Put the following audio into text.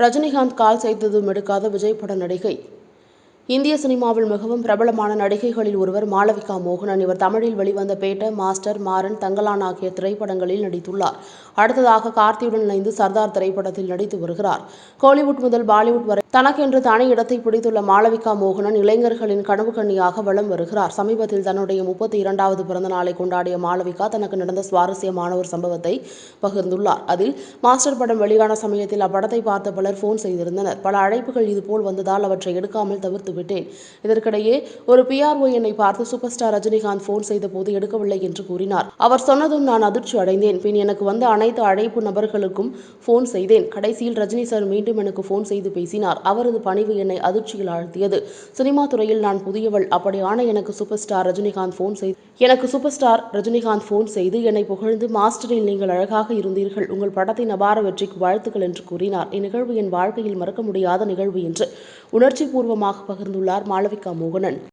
ரஜினிகாந்த் கால் செய்ததும் எடுக்காத விஜய் பட நடிகை இந்திய சினிமாவில் மிகவும் பிரபலமான நடிகைகளில் ஒருவர் மாளவிகா மோகனன். இவர் தமிழில் வெளிவந்த பேட்ட மாஸ்டர் மாறன் தங்கலான் ஆகிய திரைப்படங்களில் நடித்துள்ளார். அடுத்ததாக கார்த்தியுடன் இணைந்து சர்தார் திரைப்படத்தில் நடித்து வருகிறார். கோலிவுட் முதல் பாலிவுட் வரை தனக்கென்று தனி இடத்தை பிடித்துள்ள மாளவிகா மோகனன் இளைஞர்களின் கனவு கண்ணியாக வலம் வருகிறார். சமீபத்தில் தன்னுடைய முப்பத்தி இரண்டாவது பிறந்த நாளை கொண்டாடிய மாளவிகா தனக்கு நடந்த சுவாரஸ்யமான ஒரு சம்பவத்தை பகிர்ந்துள்ளார். அதில் மாஸ்டர் படம் வெளியான சமயத்தில் அப்படத்தை பார்த்த பலர் போன் செய்திருந்தனர். பல அழைப்புகள் இதுபோல் வந்ததால் அவற்றை எடுக்காமல் தவிர்த்து விட்டேன். இதற்கிடையே ஒரு பிஆர்ஓ என்னை பார்த்து சூப்பர் ஸ்டார் ரஜினிகாந்த் போன் செய்த போது எடுக்கவில்லை என்று கூறினார். அவர் சொன்னதும் நான் அதிர்ச்சி அடைந்தேன். பின் எனக்கு வந்த அனைத்து அழைப்பு நபர்களுக்கும் போன் செய்தேன். கடைசியில் ரஜினி சார் மீண்டும் எனக்கு போன் செய்து பேசினார். அவரது பணிவு என்னை அதிர்ச்சியில் ஆழ்த்தியது. சினிமா துறையில் நான் புதியவள். அப்படியான எனக்கு சூப்பர் ஸ்டார் ரஜினிகாந்த் போன் செய்து எனக்கு சூப்பர் ஸ்டார் ரஜினிகாந்த் போன் செய்து என்னை புகழ்ந்து மாஸ்டரில் நீங்கள் அழகாக இருந்தீர்கள். உங்கள் படத்தின் அபார வெற்றிக்கு வாழ்த்துக்கள் என்று கூறினார். இந்நிகழ்வு என் வாழ்க்கையில் மறக்க முடியாத நிகழ்வு என்று உணர்ச்சி பூர்வமாக பகிர்ந்துள்ளார் மாளவிகா மோகனன்.